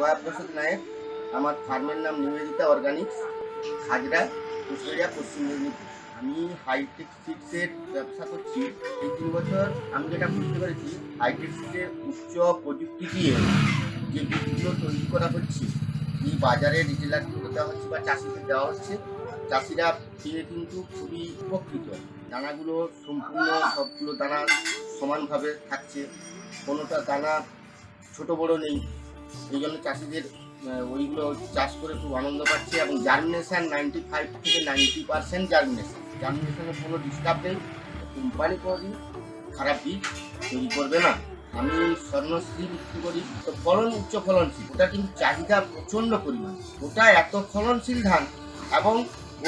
প্রসাদ নায়ক। আমার ফার্মের নাম নিবেদিতা অর্গানিক্স হাজরা কুচবিহারিয়া পশ্চিম মেদিনীপুর। আমি হাইটেক সিডসের ব্যবসা করছি। এই তিন বছর আমি যেটা বুঝতে পেরেছি হাইটেক সিডসের উচ্চ প্রযুক্তি দিয়ে যে বীজগুলো তৈরি করা হচ্ছে, এই বাজারে রিটেলারগুলো দেওয়া হচ্ছে বা চাষিদের দেওয়া হচ্ছে, চাষিরা পেয়ে কিন্তু খুবই উপকৃত। দানাগুলো সম্পূর্ণ সবগুলো দানা সমানভাবে থাকছে। কোনোটা দানা ছোট বড় নেই এই জন্য চাষিদের ওইগুলো চাষ করে খুব আনন্দ পাচ্ছে এবং জার্মিনেশন নাইনটি ফাইভ থেকে নাইনটি পার্সেন্ট জার্মিনেশন জার্মিনেশনের কোনো ডিস্টার্ব নেই কোম্পানি কোনোদিন খারাপ বীজ তৈরি করবে না। আমি স্বর্ণশ্রী বিক্রি করি, তো ফলন, উচ্চ ফলনশীল। ওটা কিন্তু চাহিদা প্রচণ্ড পরিমাণ। ওটা এত ফলনশীল ধান এবং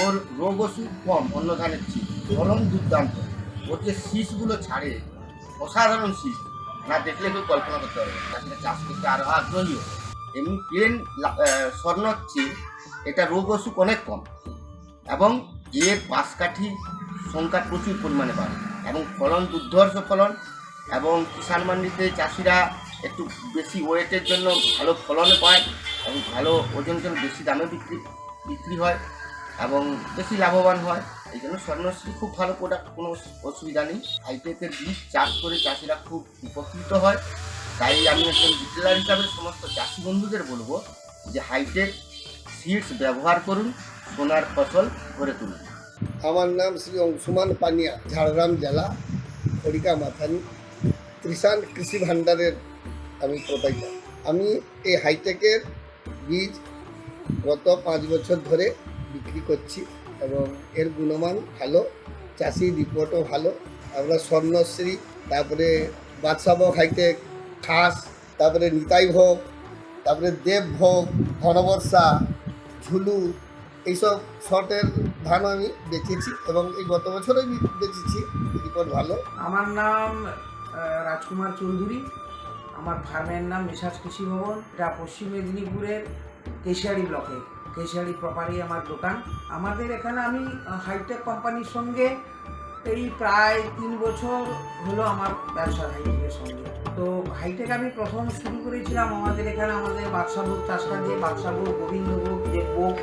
ওর রোগ ওষুধ কম অন্য ধানের চেয়ে। ফলন দুর্দান্ত। ওর যে শীষগুলো ছাড়ে, অসাধারণ শীষ। না দেখলে কেউ কল্পনা করতে পারবে না। চাষিরা চাষ করতে আরও আগ্রহী হবে। এমনি প্লেন স্বর্ণ হচ্ছে, এটা রোগ অসুখ অনেক কম এবং এর বাঁশকাঠি সংখ্যা প্রচুর পরিমাণে বাড়ে এবং ফলন, দুর্ধর্ষ ফলন, এবং কিষাণ মান্ডিতে চাষিরা একটু বেশি ওয়েটের জন্য ভালো ফলনে পায় এবং ভালো ওজন জন্য বেশি দামে বিক্রি বিক্রি হয় এবং বেশি লাভবান হয় এই জন্য স্বর্ণশ্রী খুব ভালো প্রোডাক্ট কোনো অসুবিধা নেই। হাইটেকের বীজ চাষ করে চাষিরা খুব উপকৃত হয়। তাই আমি একজন রিটেলার হিসাবে সমস্ত চাষি বন্ধুদের বলব যে হাইটেক সিডস ব্যবহার করুন, সোনার ফসল করে তুলুন। আমার নাম শ্রী অংশুমান পানিয়া, ঝাড়গ্রাম জেলা খড়িকা মাথানি, ত্রিশান কৃষি ভাণ্ডারের আমি প্রোপাইটার আমি এই হাইটেকের বীজ গত পাঁচ বছর ধরে বিক্রি করছি। এবং এর গুণমান ভালো, চাষি রিপোর্টও ভালো। আমরা স্বর্ণশ্রী, তারপরে বাদশাভোগ হাইটেক খাস, তারপরে নিতাই ভোগ, তারপরে দেবভোগ ঘনবর্ষা ঝুলু, এইসব শর্টের ধান আমি বেচেছি এবং এই গত বছরই বেচেছি, রিপোর্ট ভালো। আমার নাম রাজকুমার চৌধুরী। আমার ফার্মের নাম মেসাজ কৃষি ভবন, এটা পশ্চিম মেদিনীপুরের কেশিয়ারি ব্লকে। কেশিয়ারি প্রপারই আমার দোকান। আমাদের এখানে আমি হাইটেক কোম্পানির সঙ্গে এই প্রায় তিন বছর হলো আমার ব্যবসা হাইটেকের সঙ্গে। তো হাইটেক আমি প্রথম শুরু করেছিলাম আমাদের এখানে আমাদের বাদশাভোগ চাষটা দিয়ে বাদশাভোগ গোবিন্দভোগ দেবভোগ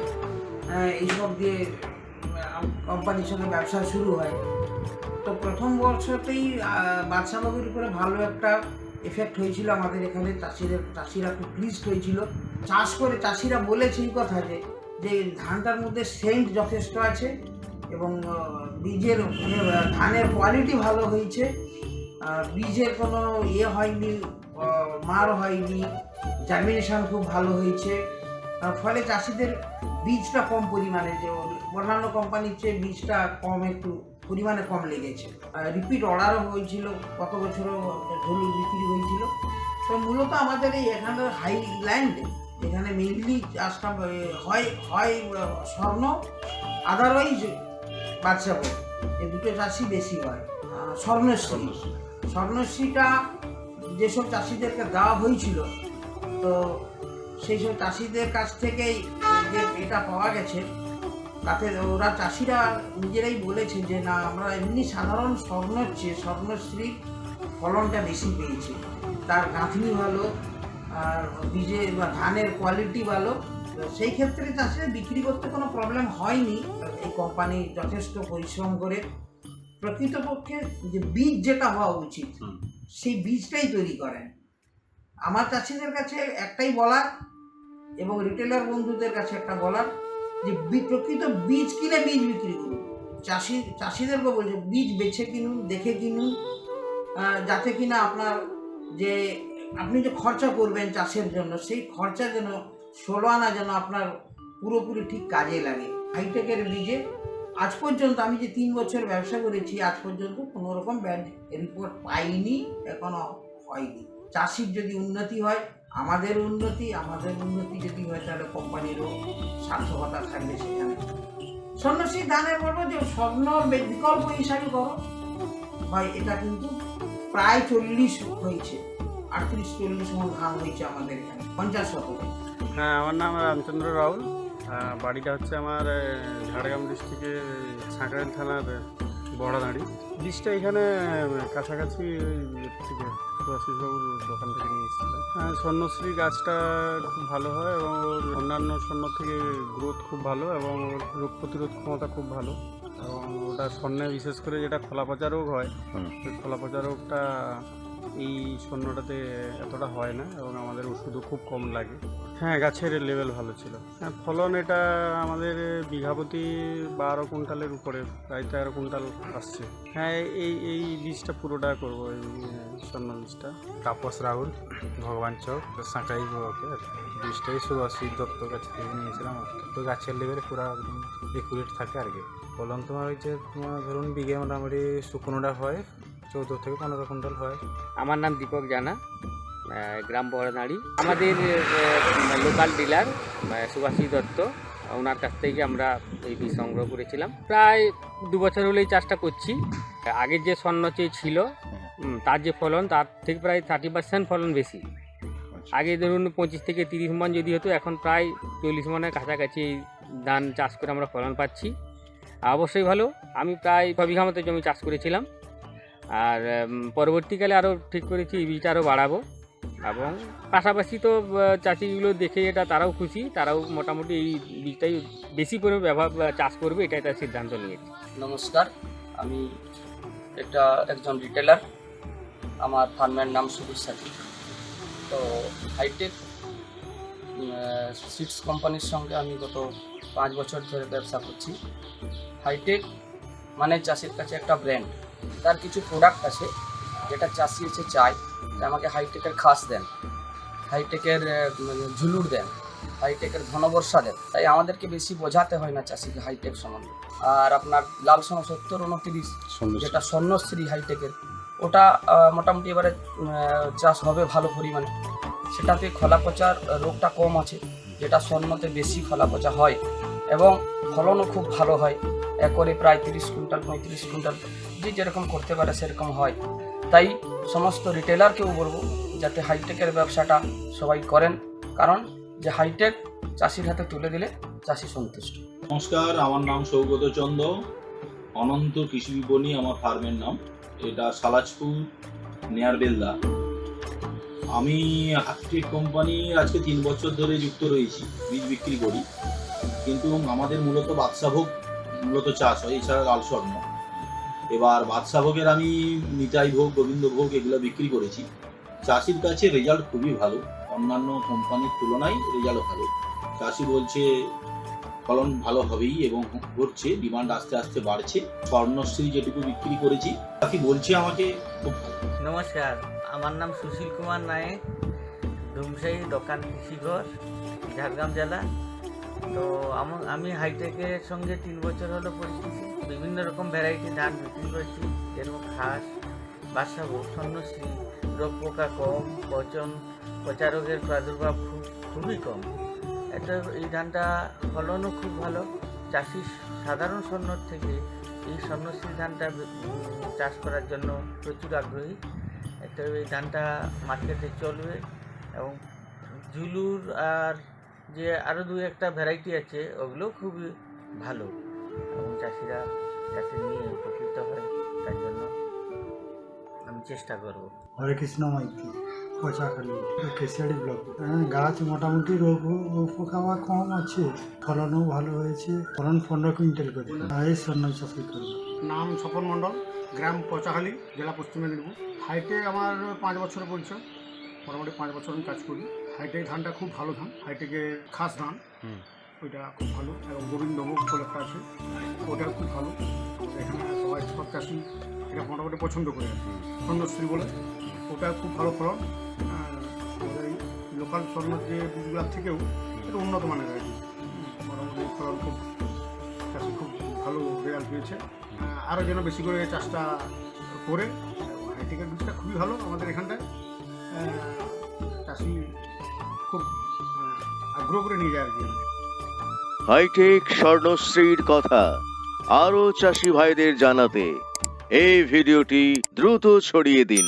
আহ, এইসব দিয়ে কোম্পানির সঙ্গে ব্যবসা শুরু হয়। তো প্রথম বছরতেই বাদশাবাবুর উপরে ভালো একটা এফেক্ট হয়েছিল আমাদের এখানে। চাষিদের চাষিরা খুব প্লিজড হয়েছিল। চাষ করে চাষিরা বলেছে এই কথা যে যে ধানটার মধ্যে সেন্ট যথেষ্ট আছে এবং বীজের ইয়ে, ধানের কোয়ালিটি ভালো হয়েছে। বীজের কোনো ইয়ে হয়নি মার হয়নি জার্মিনেশন খুব ভালো হয়েছে। ফলে চাষিদের বীজটা কম পরিমাণে যে অন্যান্য কোম্পানির চেয়ে বীজটা কম একটু পরিমাণে কম লেগেছে। রিপিট অর্ডারও হয়েছিল কত বছরও ঝুলু বিক্রি হয়েছিল। তো মূলত আমাদের এই এখানে হাইল্যান্ডে, এখানে মেইনলি চাষটা হয় হয় স্বর্ণ আদারওয়াইজ বাদশাহ এই দুটো চাষই বেশি হয় স্বর্ণশ্রী। স্বর্ণশ্রীটা যেসব চাষিদেরকে দেওয়া হয়েছিল, তো সেই সব চাষিদের কাছ থেকেই যে এটা পাওয়া গেছে, তাতে ওরা চাষিরা নিজেরাই বলেছে যে, না, আমরা এমনি সাধারণ স্বর্ণর চেয়ে স্বর্ণশ্রীর ফলনটা বেশি পেয়েছি। তার গাঁথনি ভালো আর বীজের বা ধানের কোয়ালিটি ভালো তো সেই ক্ষেত্রে চাষে বিক্রি করতে কোনো প্রবলেম হয়নি। এই কোম্পানি যথেষ্ট পরিশ্রম করে প্রকৃতপক্ষে যে বীজ যেটা হওয়া উচিত সেই বীজটাই তৈরি করেন। আমার চাষিদের কাছে একটাই বলার এবং রিটেলার বন্ধুদের কাছে একটা বলার যে বি- প্রকৃত বীজ কিনে বীজ বিক্রি করুন। চাষি চাষিদেরকে বলছে বীজ বেছে কিনুন দেখে কিনুন যাতে কিনা আপনার যে আপনি যে খরচা করবেন চাষের জন্য, সেই খরচা যেন ষোলো আনা যেন আপনার পুরোপুরি ঠিক কাজে লাগে। হাইটেকের বীজে আজ পর্যন্ত আমি যে তিন বছর ব্যবসা করেছি, আজ পর্যন্ত কোনো রকম ব্যাড রিপোর্ট পাইনি, এখনও হয়নি। চাষির যদি উন্নতি হয়, আমাদের উন্নতি আমাদের উন্নতি যদি হয়, তাহলে কোম্পানিরও সার্থকতা থাকবে সেখানে। স্বর্ণশ্রী ধানের বলব যে স্বর্ণ বিকল্প হিসাবে করো। ভাই, এটা কিন্তু প্রায় চল্লিশ হয়েছে। আটত্রিশ, চল্লিশ মন ধান হয়েছে আমাদের এখানে, পঞ্চাশ শতক। হ্যাঁ আমার নাম রামচন্দ্র রাউল। বাড়িটা হচ্ছে আমার ঝাড়গ্রাম ডিস্ট্রিক্টের ছাঁকড়াইল থানার বড়াদাঁড়ি। বীজটা এখানে কাছাকাছি থেকে সুভাষিসবাবুর দোকান থেকে নিয়ে এসেছিলাম। হ্যাঁ স্বর্ণশ্রী গাছটা খুব ভালো হয় এবং ওর অন্যান্য স্বর্ণ থেকে গ্রোথ খুব ভালো এবং ওর রোগ প্রতিরোধ ক্ষমতা খুব ভালো। এবং ওটা স্বর্ণে বিশেষ করে যেটা খোলা পচা রোগ হয় ওই খোলা পচা রোগটা এই স্বর্ণটাতে এতটা হয় না এবং আমাদের ওষুধও খুব কম লাগে। হ্যাঁ গাছের লেভেল ভালো ছিল। হ্যাঁ ফলন এটা আমাদের বিঘাপতি বারো কুইন্টালের উপরে প্রায় তেরো কুইন্টাল আসছে। হ্যাঁ এই এই বীজটা পুরোটা করব এই স্বর্ণ বীজটা। তাপস রাহুল ভগবান চক সাঁকড়াই ব্লকের বীজটাই সুভাষী দত্ত কাছ থেকে নিয়েছিলাম আর কি। তো গাছের লেভেলে পুরো একদম একুরেট থাকে আর কি। ফলন তোমার হচ্ছে তোমার ধরুন বিঘে মোটামুটি শুকনোটা হয় চৌদ্দ থেকে পনেরো কুইন্টাল হয়। আমার নাম দীপক জানা। গ্রাম বড়নাড়ি। আমাদের লোকাল ডিলার সুভাষী দত্ত ওনার কাছ থেকে আমরা এই বীজ সংগ্রহ করেছিলাম। প্রায় দু বছর হলেই চাষটা করছি। আগের যে স্বর্ণ চেয়ে ছিল তার যে ফলন তার থেকে প্রায় থার্টি পার্সেন্ট ফলন বেশি। আগে ধরুন পঁচিশ থেকে তিরিশ মন যদি হতো এখন প্রায় চল্লিশ মনের কাছাকাছি এই ধান চাষ করে আমরা ফলন পাচ্ছি। অবশ্যই ভালো আমি প্রায় ছ বিঘা মতো জমি চাষ করেছিলাম। আর পরবর্তীকালে আরও ঠিক করেছি এই বীজটা আরও বাড়াবো। এবং পাশাপাশি তো চাষিগুলো দেখে এটা তারাও খুশি। তারাও মোটামুটি এই বীজটাই বেশি করে ব্যবহার চাষ করবে, এটাই তার সিদ্ধান্ত নিয়েছে। নমস্কার, আমি একটা একজন রিটেলার আমার ফার্মের নাম সুবীর সাথী। তো হাইটেক সিডস কোম্পানির সঙ্গে আমি গত পাঁচ বছর ধরে ব্যবসা করছি। হাইটেক মানে চাষির কাছে একটা ব্র্যান্ড তার কিছু প্রোডাক্ট আছে, যেটা চাষি এসে চায়। আমাকে হাইটেকের খাস দেন হাইটেকের মানে ঝুলুর দেন হাইটেকের ঘনবর্ষা দেন। তাই আমাদেরকে বেশি বোঝাতে হয় না চাষিকে হাইটেক সম্বন্ধে। আর আপনার লাল সোনা সত্তর উনত্রিশ যেটা স্বর্ণশ্রী হাইটেকের ওটা মোটামুটি এবারে চাষ হবে ভালো পরিমাণে। সেটাতে খোলা পচার রোগটা কম আছে যেটা স্বর্ণতে বেশি খোলা পচা হয়। এবং ফলনও খুব ভালো হয়। একরে প্রায় তিরিশ কুইন্টাল পঁয়ত্রিশ কুইন্টাল যে যেরকম করতে পারে সেরকম হয়। তাই সমস্ত রিটেলারকেও বলব যাতে হাইটেকের ব্যবসাটা সবাই করেন। কারণ যে হাইটেক চাষির হাতে তুলে দিলে চাষি সন্তুষ্ট। নমস্কার, আমার নাম সৌগত চন্দ। অনন্ত কৃষি বিপণী, আমার ফার্মের নাম। এটা সালাজপুর নেয়ার বেলদা আমি হাকটেক কোম্পানি আজকে তিন বছর ধরে যুক্ত রয়েছি, বীজ বিক্রি করি। কিন্তু আমাদের মূলত বাদশাভোগ মূলত চাষ হয়, এছাড়া লাল স্বর্ণ এবার বাদশাভোগের আমি, নিতাই ভোগ গোবিন্দভোগ এগুলো বিক্রি করেছি। চাষির কাছে রেজাল্ট খুবই ভালো। অন্যান্য কোম্পানির তুলনায় রেজাল্ট ভালো। চাষি বলছে, ফলন ভালো হবেই এবং ঘটছে ডিমান্ড আস্তে আস্তে বাড়ছে। স্বর্ণশ্রী যেটুকু বিক্রি করেছি বাকি বলছে আমাকে নমস্কার, আমার নাম সুশীল কুমার নায়েক ধুমসাই দোকান কৃষিঘর, ঝাড়গ্রাম জেলা। তো আমি হাইটেকের সঙ্গে তিন বছর হলো পরিচিতি। বিভিন্ন রকম ভ্যারাইটি ধান বিক্রি করছি যেরকম ঘাস বাসাভোগ স্বর্ণশ্রী রোগ পোকা কম, পচন, পচা রোগের প্রাদুর্ভাব খুব, খুবই কম। এটা এই ধানটা ফলনও খুব ভালো। চাষি সাধারণ স্বর্ণর থেকে এই স্বর্ণশ্রী ধানটা চাষ করার জন্য প্রচুর আগ্রহী। একটা এই ধানটা মার্কেটে চলবে এবং ঝুলুর আর যে আরও দু একটা ভ্যারাইটি আছে ওগুলো খুবই ভালো। এবং চাষিরা যাতে নিয়ে উপকৃত হয় তার জন্য আমি চেষ্টা করব। হরে কৃষ্ণ মাইতি পচাখালি কেশিয়াড়ি ব্লক। হ্যাঁ গাছ মোটামুটি রোগ পোকামা কম আছে ফলনও ভালো হয়েছে। ফলন পনেরো কুইন্টাল করে। এই স্বর্ণ চাষই করব। নাম স্বপন মণ্ডল গ্রাম পচাখালি জেলা পশ্চিম মেদিনীপুর। হাইটে আমার পাঁচ বছর পরিচয়। মোটামুটি পাঁচ বছর আমি কাজ করি। হাইটেক ধানটা খুব ভালো ধান। হাইটেকের খাস ধান। ওইটা খুব ভালো। এবং গোবিন্দভোগ বলে একটা আছে, ওটা খুব ভালো। এখানে সবাই সব চাষি এটা মোটামুটি পছন্দ করে। স্বর্ণশ্রী বলে, ওটা খুব ভালো ফলন। এই লোকাল স্বর্ণ যে বীজগুলোর থেকেও এটা উন্নত মানের আর কি। মোটামুটি ফলন খুব, চাষি খুব ভালো রেজাল্ট পেয়েছে। আরও যেন বেশি করে চাষটা করে হাইটেকের বীজটা খুবই ভালো আমাদের এখানটায়। চাষি খুব আগ্রহ করে নিয়ে যায় আর কি হাইটেক স্বর্ণশ্রীর কথা আরও চাষি ভাইদের জানাতে এই ভিডিওটি দ্রুত ছড়িয়ে দিন।